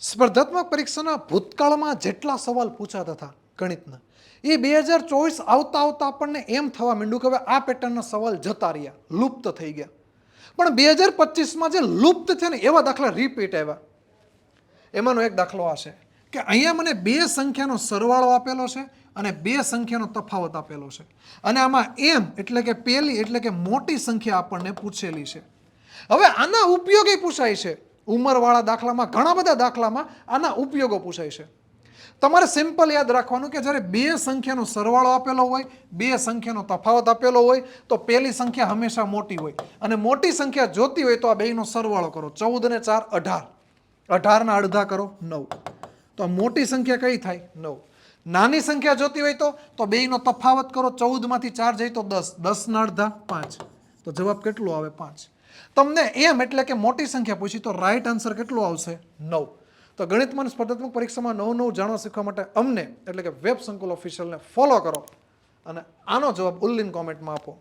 સ્પર્ધાત્મક પરીક્ષાના ભૂતકાળમાં જેટલા સવાલ પૂછાતા હતા ગણિતના, એ બે હજાર ચોવીસ આવતા આવતા આપણને એમ થવા માંડ્યું કે હવે આ પેટર્નના સવાલ જતા રહ્યા, લુપ્ત થઈ ગયા. પણ બે હજાર પચીસમાં જે લુપ્ત છે ને એવા દાખલા રિપીટ આવ્યા. એમાંનો એક દાખલો આ છે કે અહીંયા મને બે સંખ્યાનો સરવાળો આપેલો છે અને બે સંખ્યાનો તફાવત આપેલો છે. અને આમાં એમ એટલે કે પહેલી એટલે કે મોટી સંખ્યા આપણને પૂછેલી છે. હવે આના ઉપયોગી પૂછાય છે. ઉંમરવાળા દાખલામાં, ઘણા બધા દાખલામાં આના ઉપયોગો પૂછાય છે. તમારે સિમ્પલ યાદ રાખવાનું કે જ્યારે બે સંખ્યાનો સરવાળો આપેલો હોય, બે સંખ્યાનો તફાવત આપેલો હોય, તો પહેલી સંખ્યા હંમેશા મોટી હોય. અને મોટી સંખ્યા જોતી હોય તો આ બેયનો સરવાળો કરો. ચૌદ ને ચાર, અઢાર. અઢારના અડધા કરો, નવ. તો આ મોટી સંખ્યા કઈ થાય? નવ. નાની સંખ્યા જોતી હોય તો તો બેયનો તફાવત કરો. ચૌદમાંથી ચાર જાય તો દસ. દસના અડધા, પાંચ. તો જવાબ કેટલો આવે? પાંચ. તમને એમ એટલે કે મોટી સંખ્યા પૂછી તો રાઈટ આન્સર કેટલો આવશે? નવ. તો ગણિતમાં સ્પર્ધાત્મક પરીક્ષામાં નવું નવું જાણવા શીખવા માટે અમને એટલે કે વેબ સંકુલ ઓફિશિયલને ફોલો કરો અને આનો જવાબ ઉલ્લીન કોમેન્ટમાં આપો.